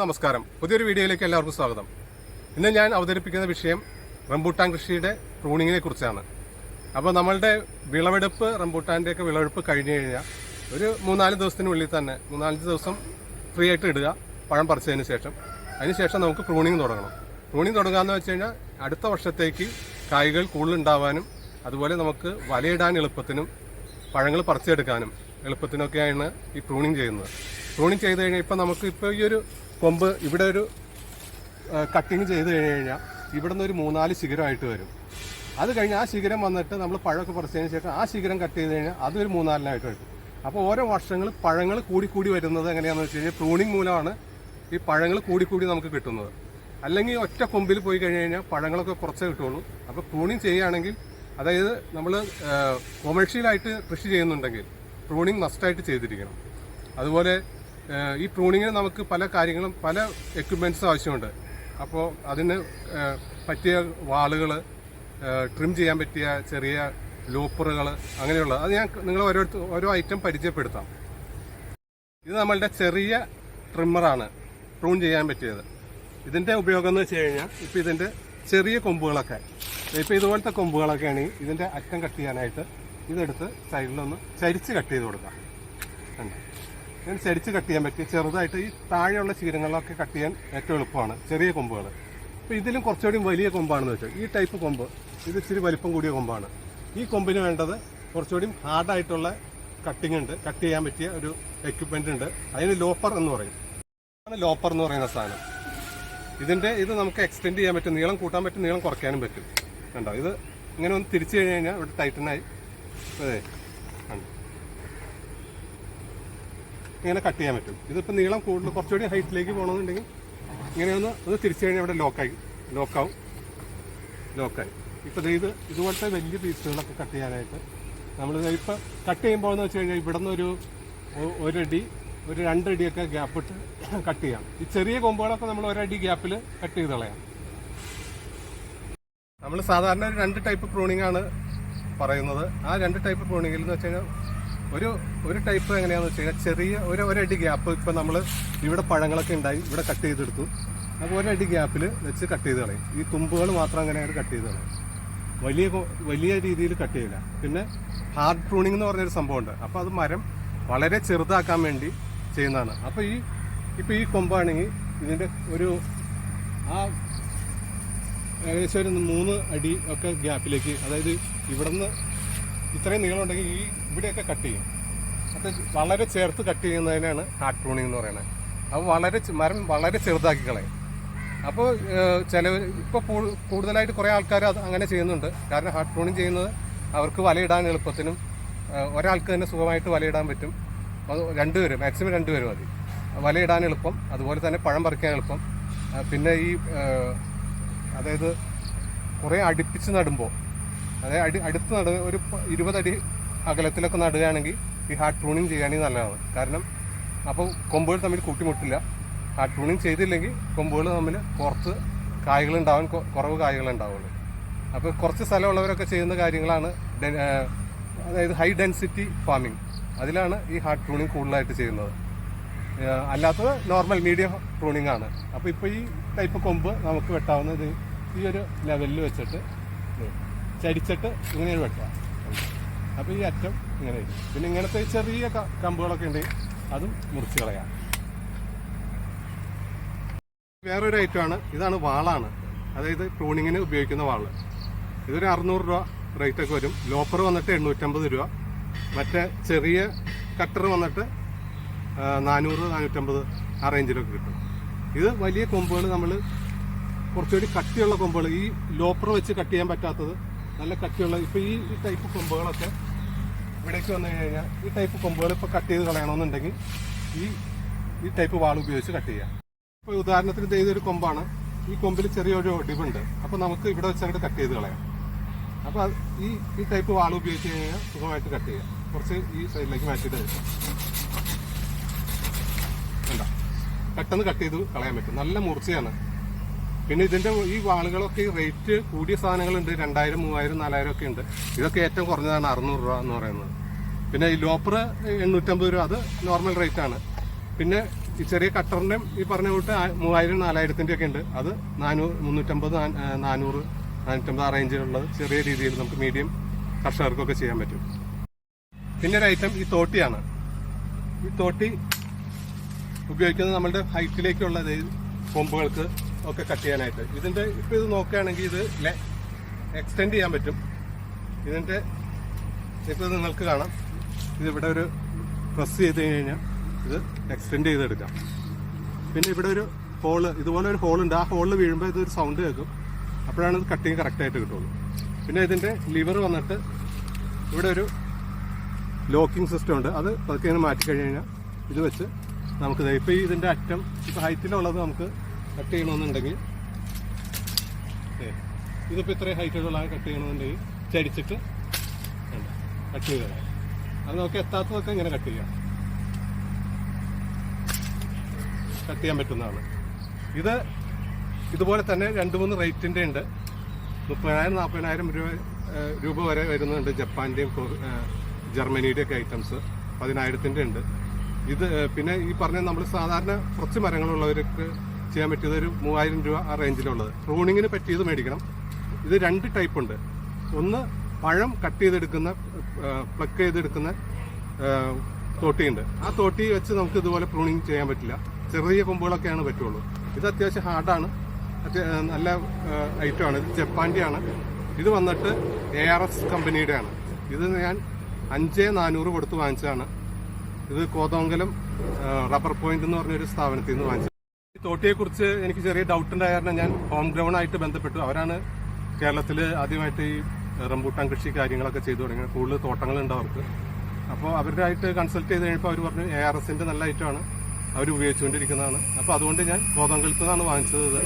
നമസ്കാരം. പുതിയൊരു വീഡിയോയിലേക്ക് എല്ലാവർക്കും സ്വാഗതം. ഇന്ന് ഞാൻ അവതരിപ്പിക്കുന്ന വിഷയം റംബൂട്ടാൻ കൃഷിയുടെ പ്രൂണിങ്ങിനെ കുറിച്ചാണ്. അപ്പോൾ നമ്മളുടെ വിളവെടുപ്പ് റംബൂട്ടാന്റെയൊക്കെ വിളവെടുപ്പ് കഴിഞ്ഞു കഴിഞ്ഞാൽ ഒരു മൂന്നാൽ ദിവസത്തിനുള്ളിൽ തന്നെ മൂന്നാലഞ്ച് ദിവസം ഫ്രീ ആയിട്ട് ഇടുക പഴം പറിച്ചതിന് ശേഷം. അതിനുശേഷം നമുക്ക് പ്രൂണിങ് തുടങ്ങണം. പ്രൂണിങ് തുടങ്ങുക എന്ന് വെച്ച് കഴിഞ്ഞാൽ അടുത്ത വർഷത്തേക്ക് കായ്കൾ കൂടുതലുണ്ടാവാനും അതുപോലെ നമുക്ക് വലയിടാൻ എളുപ്പത്തിനും പഴങ്ങൾ പറിച്ചെടുക്കാനും എളുപ്പത്തിനൊക്കെയാണ് ഈ പ്രൂണിങ് ചെയ്യുന്നത്. പ്രൂണിങ് ചെയ്ത് കഴിഞ്ഞാൽ ഇപ്പം നമുക്ക് ഇപ്പോൾ ഈ ഒരു കൊമ്പ് ഇവിടെ ഒരു കട്ടിങ് ചെയ്ത് കഴിഞ്ഞ് കഴിഞ്ഞാൽ ഇവിടെ നിന്ന് ഒരു മൂന്നാൽ ശിഖരമായിട്ട് വരും. അത് കഴിഞ്ഞ് ആ ശിഖരം വന്നിട്ട് നമ്മൾ പഴമൊക്കെ പറിച്ചതിന് ശേഷം ആ ശിഖരം കട്ട് ചെയ്ത് കഴിഞ്ഞാൽ അതൊരു മൂന്നാലിനായിട്ട് വരും. അപ്പോൾ ഓരോ വർഷങ്ങൾ പഴങ്ങൾ കൂടി കൂടി വരുന്നത് എങ്ങനെയാണെന്ന് വെച്ച് കഴിഞ്ഞാൽ പ്രൂണിങ് മൂലമാണ് ഈ പഴങ്ങൾ കൂടി കൂടി നമുക്ക് കിട്ടുന്നത്. അല്ലെങ്കിൽ ഒറ്റ കൊമ്പിൽ പോയി കഴിഞ്ഞ് കഴിഞ്ഞാൽ പഴങ്ങളൊക്കെ കുറച്ചേ കിട്ടുള്ളൂ. അപ്പോൾ പ്രൂണിങ് ചെയ്യുകയാണെങ്കിൽ അതായത് നമ്മൾ കൊമേഴ്ഷ്യലായിട്ട് കൃഷി ചെയ്യുന്നുണ്ടെങ്കിൽ പ്രൂണിങ് മസ്റ്റായിട്ട് ചെയ്തിരിക്കണം. അതുപോലെ ഈ പ്രൂണിങ്ങിന് നമുക്ക് പല കാര്യങ്ങളും പല എക്യുപ്മെന്റ്സും ആവശ്യമുണ്ട്. അപ്പോൾ അതിന് പറ്റിയ വാളുകൾ ട്രിം ചെയ്യാൻ പറ്റിയ ചെറിയ ലൂപ്പറുകൾ അങ്ങനെയുള്ള അത് ഞാൻ നിങ്ങൾ ഓരോരുത്തർ ഓരോ ഐറ്റം പരിചയപ്പെടുത്താം. ഇത് നമ്മളുടെ ചെറിയ ട്രിമ്മറാണ് പ്രൂൺ ചെയ്യാൻ പറ്റിയത്. ഇതിന്റെ ഉപയോഗം എന്ന് വെച്ച് കഴിഞ്ഞാൽ ഇപ്പം ഇതിന്റെ ചെറിയ കൊമ്പുകളൊക്കെ ഇപ്പം ഇതുപോലത്തെ കൊമ്പുകളൊക്കെ ആണെങ്കിൽ ഇതിന്റെ അറ്റം കട്ട് ചെയ്യാനായിട്ട് ഇതെടുത്ത് സൈഡിലൊന്ന് ചരിച്ച് കട്ട് ചെയ്ത് കൊടുക്കാം. കണ്ടോ? ഇങ്ങനെ ചരിച്ച് കട്ട് ചെയ്യാൻ പറ്റും ചെറുതായിട്ട് ഈ താഴെയുള്ള ശീലങ്ങളിലൊക്കെ കട്ട് ചെയ്യാൻ ഏറ്റവും എളുപ്പമാണ്. ചെറിയ കൊമ്പുകൾ അപ്പോൾ ഇതിലും കുറച്ചുകൂടി വലിയ കൊമ്പാണെന്ന് വെച്ചാൽ ഈ ടൈപ്പ് കൊമ്പ് ഇത് ഇച്ചിരി വലിപ്പം കൂടിയ കൊമ്പാണ്. ഈ കൊമ്പിന് വേണ്ടത് കുറച്ചുകൂടി ഹാർഡായിട്ടുള്ള കട്ടിംഗ് ഉണ്ട്. കട്ട് ചെയ്യാൻ പറ്റിയ ഒരു എക്യുപ്മെന്റ് ഉണ്ട്. അതിന് ലോപ്പർ എന്ന് പറയും. ആണ് ലോപ്പർ എന്ന് പറയുന്ന സാധനം. ഇതിന്റെ ഇത് നമുക്ക് എക്സ്റ്റെൻഡ് ചെയ്യാൻ പറ്റും. നീളം കൂട്ടാൻ പറ്റും നീളം കുറയ്ക്കാനും പറ്റും. കണ്ടോ? ഇത് ഇങ്ങനെ ഒന്ന് തിരിച്ചു കഴിഞ്ഞ് കഴിഞ്ഞാൽ ഇവിടെ ടൈറ്റനായി അതെ. കണ്ടോ? ഇങ്ങനെ കട്ട് ചെയ്യാൻ പറ്റും. ഇതിപ്പോൾ നീളം കൂടുതൽ കുറച്ചുകൂടി ഹൈറ്റിലേക്ക് പോകണമെന്നുണ്ടെങ്കിൽ ഇങ്ങനെ ഒന്ന് തിരിച്ചു കഴിഞ്ഞാൽ ഇവിടെ ലോക്കായി. ലോക്കാവും. ലോക്കായി. ഇപ്പോൾ ഇത് ഇതുപോലത്തെ വലിയ പീസുകളൊക്കെ കട്ട് ചെയ്യാനായിട്ട് നമ്മൾ ഇപ്പോൾ കട്ട് ചെയ്യുമ്പോൾ എന്ന് വെച്ച് കഴിഞ്ഞാൽ ഇവിടെ നിന്നൊരു ഒരടി ഒരു രണ്ടടിയൊക്കെ ഗ്യാപ്പ് ഇട്ട് കട്ട് ചെയ്യാം. ഈ ചെറിയ കൊമ്പുകളൊക്കെ നമ്മൾ ഒരടി ഗ്യാപ്പിൽ കട്ട് ചെയ്ത് കളയാം. നമ്മൾ സാധാരണ ഒരു രണ്ട് ടൈപ്പ് പ്രൂണിംഗ് ആണ് പറയുന്നത്. ആ രണ്ട് ടൈപ്പ് പ്രൂണിങ്ങിൽ എന്ന് വെച്ച് കഴിഞ്ഞാൽ ഒരു ഒരു ടൈപ്പ് എങ്ങനെയാണെന്ന് വെച്ച് കഴിഞ്ഞാൽ ചെറിയ ഒരു ഒരടി ഗ്യാപ്പ് ഇപ്പം നമ്മൾ ഇവിടെ പഴങ്ങളൊക്കെ ഉണ്ടായി ഇവിടെ കട്ട് ചെയ്തെടുത്തു. അപ്പോൾ ഒരടി ഗ്യാപ്പിൽ വെച്ച് കട്ട് ചെയ്ത് കളയും. ഈ തുമ്പുകൾ മാത്രം അങ്ങനെയാണ് കട്ട് ചെയ്ത് കളയും. വലിയ വലിയ രീതിയിൽ കട്ട് ചെയ്യില്ല. പിന്നെ ഹാർഡ് പ്രൂണിംഗ് എന്ന് പറഞ്ഞൊരു സംഭവമുണ്ട്. അപ്പോൾ അത് മരം വളരെ ചെറുതാക്കാൻ വേണ്ടി ചെയ്യുന്നതാണ്. അപ്പോൾ ഈ ഇപ്പോൾ ഈ കൊമ്പാണെങ്കിൽ ഇതിന്റെ ഒരു ആ ഏകദേശം ഒരു മൂന്ന് അടി ഒക്കെ ഗ്യാപ്പിലേക്ക് അതായത് ഇവിടുന്ന് ഇത്രയും നീളം ഉണ്ടെങ്കിൽ ഈ ഇവിടെയൊക്കെ കട്ട് ചെയ്യും. അത് വളരെ ചേർത്ത് കട്ട് ചെയ്യുന്നതിനാണ് ഹാർഡ് പ്രൂണിംഗ് എന്ന് പറയുന്നത്. അപ്പോൾ വളരെ മരം വളരെ ചെറുതാക്കി കളയും. അപ്പോൾ ചില ഇപ്പോൾ കൂടുതലായിട്ട് കുറേ ആൾക്കാർ അത് അങ്ങനെ ചെയ്യുന്നുണ്ട്. കാരണം ഹാർഡ് പ്രൂണിംഗ് ചെയ്യുന്നത് അവർക്ക് വലയിടാൻ എളുപ്പത്തിനും ഒരാൾക്ക് തന്നെ സുഖമായിട്ട് വലയിടാൻ പറ്റും. അത് രണ്ടുപേരും മാക്സിമം രണ്ടുപേരും മതി. വലയിടാൻ എളുപ്പം അതുപോലെ തന്നെ പഴം പറിക്കാൻ എളുപ്പം. പിന്നെ ഈ അതായത് കുറേ അടുപ്പിച്ച് നടുമ്പോൾ അതായത് അടി അടുത്ത് നട ഒരു ഇരുപതടി അകലത്തിലൊക്കെ നടുകയാണെങ്കിൽ ഈ ഹാർട്ട് ട്രൂണിങ് ചെയ്യുകയാണെങ്കിൽ നല്ലതാണ്. കാരണം അപ്പോൾ കൊമ്പുകൾ തമ്മിൽ കൂട്ടിമുട്ടില്ല. ഹാർട്ട് ട്രൂണിങ് ചെയ്തില്ലെങ്കിൽ കൊമ്പുകൾ തമ്മിൽ പുറത്ത് കായ്കൾ ഉണ്ടാവാൻ കുറവ് കായ്കൾ ഉണ്ടാവുള്ളൂ. അപ്പോൾ കുറച്ച് സ്ഥലമുള്ളവരൊക്കെ ചെയ്യുന്ന കാര്യങ്ങളാണ് അതായത് ഹൈ ഡെൻസിറ്റി ഫാമിംഗ്. അതിലാണ് ഈ ഹാർട്ട് ട്രൂണിങ് കൂടുതലായിട്ട് ചെയ്യുന്നത്. അല്ലാത്തത് നോർമൽ മീഡിയം ട്രൂണിങ് ആണ്. അപ്പോൾ ഇപ്പോൾ ഈ ടൈപ്പ് കൊമ്പ് നമുക്ക് വെട്ടാവുന്നത് ഈ ഒരു ലെവലിൽ വെച്ചിട്ട് ചരിച്ചിട്ട് ഇങ്ങനെ വെട്ടാം. അപ്പോൾ ഈ അറ്റം ഇങ്ങനെ. പിന്നെ ഇങ്ങനത്തെ ചെറിയ കമ്പുകളൊക്കെ ഉണ്ട്. അതും മുറിച്ച് കളയാം. വേറൊരു ഐറ്റമാണ് ഇതാണ് വാളാണ്. അതായത് പ്രൂണിങ്ങിന് ഉപയോഗിക്കുന്ന വാൾ. ഇതൊരു അറുന്നൂറ് രൂപ റേറ്റ് ഒക്കെ വരും. ലോപ്പർ വന്നിട്ട് എണ്ണൂറ്റമ്പത് രൂപ. മറ്റേ ചെറിയ കട്ടർ വന്നിട്ട് നാനൂറ് നാനൂറ്റമ്പത് ആ റേഞ്ചിലൊക്കെ കിട്ടും. ഇത് വലിയ കൊമ്പുകൾ നമ്മൾ കുറച്ചുകൂടി കട്ടിയുള്ള കൊമ്പുകൾ ഈ ലോപ്പർ വെച്ച് കട്ട് ചെയ്യാൻ പറ്റാത്തത് നല്ല കട്ടിയുള്ള ഇപ്പോൾ ഈ ടൈപ്പ് കൊമ്പുകളൊക്കെ ഇവിടേക്ക് വന്നു കഴിഞ്ഞാൽ ഈ ടൈപ്പ് കൊമ്പുകൾ ഇപ്പോൾ കട്ട് ചെയ്ത് കളയണമെന്നുണ്ടെങ്കിൽ ഈ ഈ ടൈപ്പ് വാൾ ഉപയോഗിച്ച് കട്ട് ചെയ്യാം. ഇപ്പോൾ ഉദാഹരണത്തിന് ചെയ്തൊരു കൊമ്പാണ്. ഈ കൊമ്പിൽ ചെറിയൊരു ഒടിവുണ്ട്. അപ്പോൾ നമുക്ക് ഇവിടെ വെച്ചങ്ങോട്ട് കട്ട് ചെയ്ത് കളയാം. അപ്പോൾ അത് ഈ ഈ ടൈപ്പ് വാൾ ഉപയോഗിച്ച് കഴിഞ്ഞാൽ സുഖമായിട്ട് കട്ട് ചെയ്യാം. കുറച്ച് ഈ സൈഡിലേക്ക് മാറ്റിയിട്ട് കണ്ട? പെട്ടെന്ന് കട്ട് ചെയ്ത് കളയാൻ പറ്റും. നല്ല മൂർച്ചയാണ്. പിന്നെ ഇതിന്റെ ഈ വാളുകളൊക്കെ റേറ്റ് കൂടിയ സാധനങ്ങളുണ്ട്. രണ്ടായിരം മൂവായിരം നാലായിരം ഒക്കെ ഉണ്ട്. ഇതൊക്കെ ഏറ്റവും കുറഞ്ഞതാണ് അറുന്നൂറ് രൂപ എന്ന് പറയുന്നത്. പിന്നെ ഈ ലോപ്പർ എണ്ണൂറ്റമ്പത് രൂപ അത് നോർമൽ റേറ്റ് ആണ്. പിന്നെ ഈ ചെറിയ കട്ടറിന്റെയും ഈ പറഞ്ഞ കൂട്ട് മൂവായിരം നാലായിരത്തിന്റെ ഒക്കെ ഉണ്ട്. അത് നാനൂറ് മുന്നൂറ്റമ്പത് നാനൂറ് നാനൂറ്റമ്പത് ആ റേഞ്ചിലുള്ളത് ചെറിയ രീതിയിൽ നമുക്ക് മീഡിയം കർഷകർക്കൊക്കെ ചെയ്യാൻ പറ്റും. പിന്നെ ഒരു ഐറ്റം ഈ തോട്ടിയാണ്. ഈ തോട്ടി ഉപയോഗിക്കുന്നത് നമ്മളുടെ ഹൈറ്റിലേക്കുള്ള കൊമ്പുകൾക്ക് ഒക്കെ കട്ട് ചെയ്യാനായിട്ട്. ഇതിന്റെ ഇപ്പൊ ഇത് നോക്കുകയാണെങ്കിൽ ഇത് എക്സ്റ്റെൻഡ് ചെയ്യാൻ പറ്റും. ഇതിന്റെ ഇപ്പോൾ നിങ്ങൾക്ക് കാണാം. ഇതിവിടെ ഒരു പ്രസ് ചെയ്ത് കഴിഞ്ഞാൽ ഇത് എക്സ്റ്റെൻഡ് ചെയ്തെടുക്കാം. പിന്നെ ഇവിടെ ഒരു ഹോൾ ഇതുപോലെ ഒരു ഹോളുണ്ട് ആ ഹോളിൽ വീഴുമ്പോൾ ഇതൊരു സൗണ്ട് കേൾക്കും. അപ്പോഴാണ് ഇത് കട്ടിങ് കറക്റ്റായിട്ട് കിട്ടുള്ളൂ. പിന്നെ ഇതിന്റെ ലിവർ വന്നിട്ട് ഇവിടെ ഒരു ലോക്കിംഗ് സിസ്റ്റം ഉണ്ട്. അത് പതുക്കെ മാറ്റി കഴിഞ്ഞ് കഴിഞ്ഞാൽ ഇത് വെച്ച് നമുക്ക് ഇപ്പോൾ ഇതിന്റെ അറ്റം ഇപ്പോൾ ഹൈറ്റിലുള്ളത് നമുക്ക് കട്ട് ചെയ്യണമെന്നുണ്ടെങ്കിൽ ഇതിപ്പോൾ ഇതിപ്പോ ഇത്രയും ഹൈറ്റുള്ള കട്ട് ചെയ്യണമെന്നുണ്ടെങ്കിൽ ചരിച്ചിട്ട് കട്ട് ചെയ്ത് കളയാം അത് നമുക്ക് എത്താത്തതൊക്കെ ഇങ്ങനെ കട്ട് ചെയ്യാം. കട്ട് ചെയ്യാൻ പറ്റുന്നതാണ്. ഇത് ഇതുപോലെ തന്നെ രണ്ട് മൂന്ന് റേറ്റിന്റെ ഉണ്ട് മുപ്പതിനായിരം നാൽപ്പതിനായിരം രൂപ രൂപ വരെ വരുന്നുണ്ട് ജപ്പാന്റെയും ജർമ്മനിയുടെ ഏഹ്, ജർമ്മനിയുടെയും ഒക്കെ ഐറ്റംസ് പതിനായിരത്തിന്റെ ഉണ്ട് ഇത് പിന്നെ ഈ പറഞ്ഞ നമ്മൾ സാധാരണ കുറച്ച് മരങ്ങളുള്ളവർക്ക് ചെയ്യാൻ പറ്റിയത് ഒരു മൂവായിരം രൂപ ആ റേഞ്ചിലുള്ളത്. പ്രൂണിങ്ങിന് പറ്റിയത് മേടിക്കണം. ഇത് രണ്ട് ടൈപ്പ് ഉണ്ട്. ഒന്ന് പഴം കട്ട് ചെയ്തെടുക്കുന്ന പ്ലക്ക് ചെയ്തെടുക്കുന്ന തോട്ടിയുണ്ട്. ആ തോട്ടി വെച്ച് നമുക്ക് ഇതുപോലെ പ്രൂണിങ് ചെയ്യാൻ പറ്റില്ല. ചെറിയ കൊമ്പുകളൊക്കെയാണ് പറ്റുള്ളൂ. ഇത് അത്യാവശ്യം ഹാർഡാണ് നല്ല ഐറ്റം നല്ല ഐറ്റമാണ് ഇത് ജപ്പാന്റെയാണ്. ഇത് വന്നിട്ട് എ ആർ എസ് കമ്പനിയുടെ ആണ് ഇത് ഞാൻ അഞ്ച് നാനൂറ് കൊടുത്ത് വാങ്ങിച്ചതാണ്. ഇത് കോതമംഗലം റബ്ബർ പോയിന്റ് എന്ന് പറഞ്ഞൊരു സ്ഥാപനത്തിൽ നിന്ന് വാങ്ങിച്ചത് തോട്ടിയെക്കുറിച്ച് എനിക്ക് ചെറിയ ഡൗട്ട് ഉണ്ടായ കാരണം ഞാൻ ഹോം ഗ്രൗണ്ടായിട്ട് ബന്ധപ്പെട്ടു. അവരാണ് കേരളത്തിൽ ആദ്യമായിട്ട് ഈ റംബൂട്ടാൻ കൃഷി കാര്യങ്ങളൊക്കെ ചെയ്തു തുടങ്ങിയത്. കൂടുതൽ തോട്ടങ്ങളുണ്ട് അവർക്ക്. അപ്പോൾ അവരുടെ ആയിട്ട് കൺസൾട്ട് ചെയ്ത് കഴിഞ്ഞപ്പോൾ അവർ പറഞ്ഞു എ ആർ എസിന്റെ നല്ല ഐറ്റമാണ് അവർ ഉപയോഗിച്ചുകൊണ്ടിരിക്കുന്നതാണ്. അപ്പോൾ അതുകൊണ്ട് ഞാൻ കോതംകുളത്ത് നിന്നാണ് വാങ്ങിച്ചത്.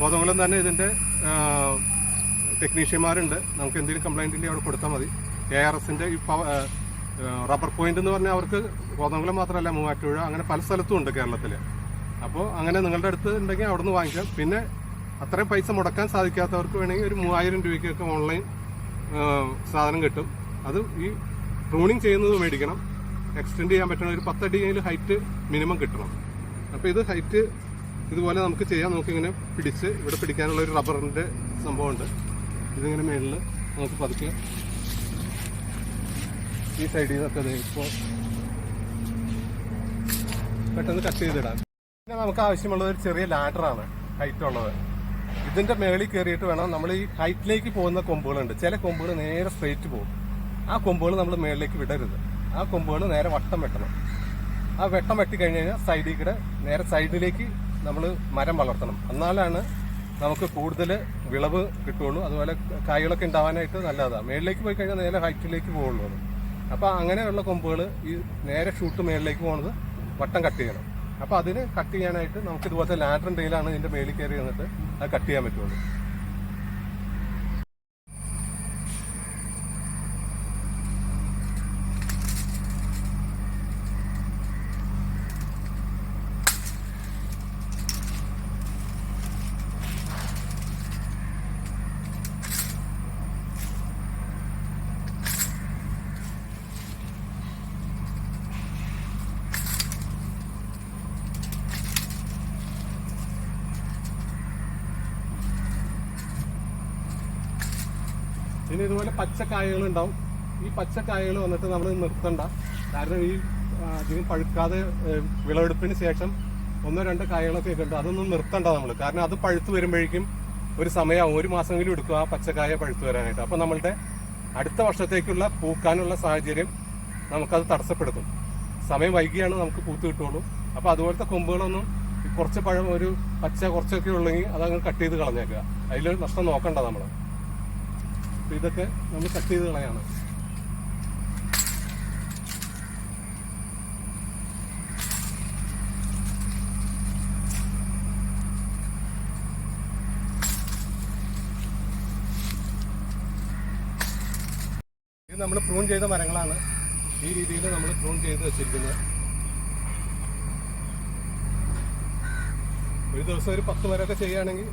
കോതമംഗലം തന്നെ ഇതിന്റെ ടെക്നീഷ്യന്മാരുണ്ട്. നമുക്ക് എന്തെങ്കിലും കംപ്ലയിന്റ് ഉണ്ടെങ്കിൽ അവിടെ കൊടുത്താൽ മതി. എ ആർ എസിന്റെ ഈ പവർ റബ്ബർ പോയിന്റ് എന്ന് പറഞ്ഞാൽ അവർക്ക് കോതംകുളം മാത്രമല്ല മൂവാറ്റുപുഴ അങ്ങനെ പല സ്ഥലത്തും ഉണ്ട് കേരളത്തിൽ അപ്പോൾ അങ്ങനെ നിങ്ങളുടെ അടുത്ത് ഉണ്ടെങ്കിൽ അവിടെ നിന്ന് വാങ്ങിക്കാം. പിന്നെ അത്രയും പൈസ മുടക്കാൻ സാധിക്കാത്തവർക്ക് വേണമെങ്കിൽ ഒരു മൂവായിരം രൂപയ്ക്കൊക്കെ ഓൺലൈൻ സാധനം കിട്ടും. അത് ഈ പ്രൂണിങ് ചെയ്യുന്നത് മേടിക്കണം. എക്സ്റ്റെൻഡ് ചെയ്യാൻ പറ്റണം ഒരു പത്തടിയെങ്കിലും ഹൈറ്റ് മിനിമം കിട്ടണം. അപ്പോൾ ഇത് ഹൈറ്റ് ഇതുപോലെ നമുക്ക് ചെയ്യാം. നമുക്കിങ്ങനെ പിടിച്ച് ഇവിടെ പിടിക്കാനുള്ള ഒരു റബ്ബറിന്റെ സംഭവമുണ്ട്. ഇതിങ്ങനെ മേളിൽ നമുക്ക് പതുക്കെ ഈ സൈഡിൽ നിന്നൊക്കെ ഇപ്പോൾ പെട്ടെന്ന് കട്ട് ചെയ്തിടാം. പിന്നെ നമുക്ക് ആവശ്യമുള്ളത് ഒരു ചെറിയ ലാഡറാണ് ഹൈറ്റ് ഉള്ളത്. ഇതിന്റെ മേളിൽ കയറിയിട്ട് വേണം നമ്മൾ ഈ ഹൈറ്റിലേക്ക് പോകുന്ന കൊമ്പുകളുണ്ട്. ചില കൊമ്പുകൾ നേരെ സ്ട്രെയിറ്റ് പോകും. ആ കൊമ്പുകൾ നമ്മൾ മേളിലേക്ക് വിടരുത്. ആ കൊമ്പുകൾ നേരെ വട്ടം വെട്ടണം. ആ വെട്ടം വെട്ടി കഴിഞ്ഞ് കഴിഞ്ഞാൽ സൈഡിൽ കൂടെ നേരെ സൈഡിലേക്ക് നമ്മൾ മരം വളർത്തണം. എന്നാലാണ് നമുക്ക് കൂടുതൽ വിളവ് കിട്ടുള്ളൂ അതുപോലെ കായ്കളൊക്കെ ഉണ്ടാവാനായിട്ട് നല്ലതാണ് മേളിലേക്ക് പോയി കഴിഞ്ഞാൽ നേരെ ഹൈറ്റിലേക്ക് പോകുള്ളൂ അപ്പോൾ അങ്ങനെയുള്ള കൊമ്പുകൾ ഈ നേരെ ഷൂട്ട് മേളിലേക്ക് പോകുന്നത് വട്ടം കട്ട് ചെയ്യണം. അപ്പോൾ അതിന് കട്ട് ചെയ്യാനായിട്ട് നമുക്ക് ഇതുപോലത്തെ ലാൻഡർ ഡെയിലാണ് ഇതിന്റെ മേളിൽ കയറി വന്നിട്ട് അത് കട്ട് ചെയ്യാൻ പറ്റുള്ളൂ. പിന്നെ ഇതുപോലെ പച്ചക്കായകൾ ഉണ്ടാവും. ഈ പച്ചക്കായകൾ വന്നിട്ട് നമ്മൾ നിർത്തണ്ട. കാരണം ഈ അധികം പഴുക്കാതെ വിളവെടുപ്പിന് ശേഷം ഒന്നോ രണ്ടോ കായകളൊക്കെ ഉണ്ട് അതൊന്നും നിർത്തണ്ട നമ്മൾ. കാരണം അത് പഴുത്ത് വരുമ്പോഴേക്കും ഒരു സമയമാവും ഒരു മാസമെങ്കിലും എടുക്കും ആ പച്ചക്കായ പഴുത്ത് വരാനായിട്ട്. അപ്പോൾ നമ്മളുടെ അടുത്ത വർഷത്തേക്കുള്ള പൂക്കാനുള്ള സാഹചര്യം നമുക്കത് തടസ്സപ്പെടുത്തും. സമയം വൈകിയാണ് നമുക്ക് പൂത്ത് കിട്ടുള്ളൂ. അപ്പോൾ അതുപോലത്തെ കൊമ്പുകളൊന്നും കുറച്ച് പഴം ഒരു പച്ച കുറച്ചൊക്കെ ഉള്ളെങ്കിൽ അതങ്ങ് കട്ട് ചെയ്ത് കളഞ്ഞേക്കുക. അതിൽ നഷ്ടം നോക്കണ്ട നമ്മൾ അപ്പൊ ഇതൊക്കെ നമ്മൾ കട്ട് ചെയ്ത് കളയാണ്. ഇത് നമ്മൾ പ്രൂൺ ചെയ്ത മരങ്ങളാണ്. ഈ രീതിയിൽ നമ്മൾ പ്രൂൺ ചെയ്ത് വെച്ചിരിക്കുന്നത്. ഒരു ദിവസം ഒരു പത്ത് മരമൊക്കെ ചെയ്യുകയാണെങ്കിൽ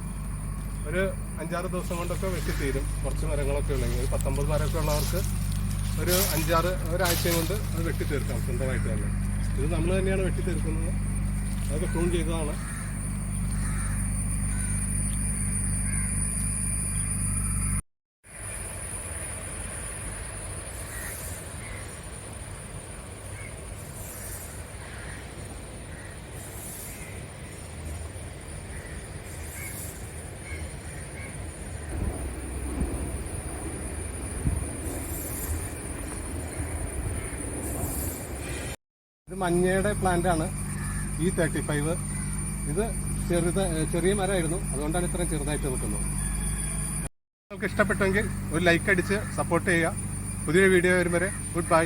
ഒരു അഞ്ചാറ് ദിവസം കൊണ്ടൊക്കെ വെട്ടി തീരും. കുറച്ച് മരങ്ങളൊക്കെ ഉള്ളെങ്കിൽ ഒരു പത്തൊമ്പത് മരമൊക്കെ ഉള്ളവർക്ക് ഒരു അഞ്ചാറ് ഒരാഴ്ച കൊണ്ട് അത് വെട്ടി തീർക്കാം സ്വന്തമായിട്ട് തന്നെ. ഇത് നമ്മൾ തന്നെയാണ് വെട്ടി തീർക്കുന്നത്. അതൊക്കെ പ്രൂൺ ചെയ്തതാണ് ഇത് മഞ്ഞയുടെ പ്ലാന്റാണ് ഇ തേർട്ടി ഫൈവ് ഇത് ചെറുത് ചെറിയ മരമായിരുന്നു. അതുകൊണ്ടാണ് ഇത്രയും ചെറുതായിട്ട് നിൽക്കുന്നത് നിങ്ങൾക്ക് ഇഷ്ടപ്പെട്ടെങ്കിൽ ഒരു ലൈക്ക് അടിച്ച് സപ്പോർട്ട് ചെയ്യുക. പുതിയൊരു വീഡിയോ വരും വരെ ഗുഡ് ബൈ